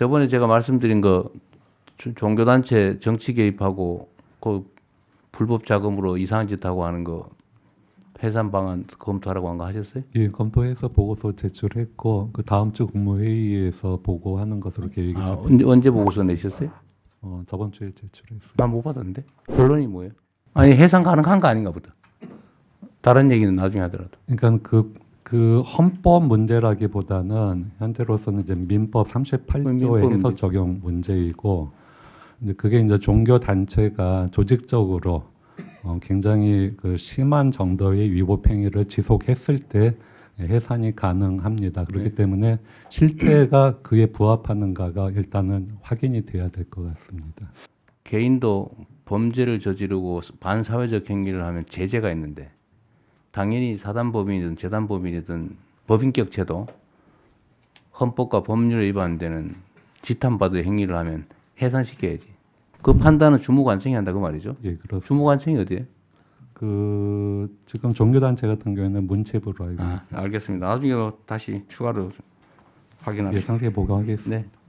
저번에 제가 말씀드린 거 조- 종교단체 정치 개입하고 그 불법 자금으로 이상한 짓 하고 하는 거 해산 방안 검토하라고 한 거 하셨어요? 예, 검토해서 보고서 제출했고 그 다음 주 국무회의에서 보고하는 것으로 계획이 아, 잡혀. 언제, 언제 보고서 내셨어요? 어, 저번 주에 제출했어요. 난 못 받았는데 결론이 뭐예요? 아니 해산 가능한 거 아닌가 보다. 다른 얘기는 나중에 하더라도. 그러니까 그, 그 헌법 문제라기보다는 현재로서는 이제 민법 38조의 민법 해석. 적용 문제이고 이제 그게 이제 종교 단체가 조직적으로 어, 굉장히 그 심한 정도의 위법 행위를 지속했을 때 해산이 가능합니다. 그렇기 네. 때문에 실태가 그에 부합하는가가 일단은 확인이 돼야 될 것 같습니다. 개인도 범죄를 저지르고 반사회적 행위를 하면 제재가 있는데 당연히 사단법인이든 재단법인이든 법인격 제도 헌법과 법률에 위반되는 지탄받을 행위를 하면 해산시켜야지. 그 판단은 주무관청이 한다 그 말이죠. 예, 그렇습니다. 주무관청이 어디에? 그 지금 종교단체 같은 경우에는 문체부로 알고 아, 알겠습니다. 나중에 다시 추가로 예, 확인하겠습니다. 상세 보고하겠습니다. 네.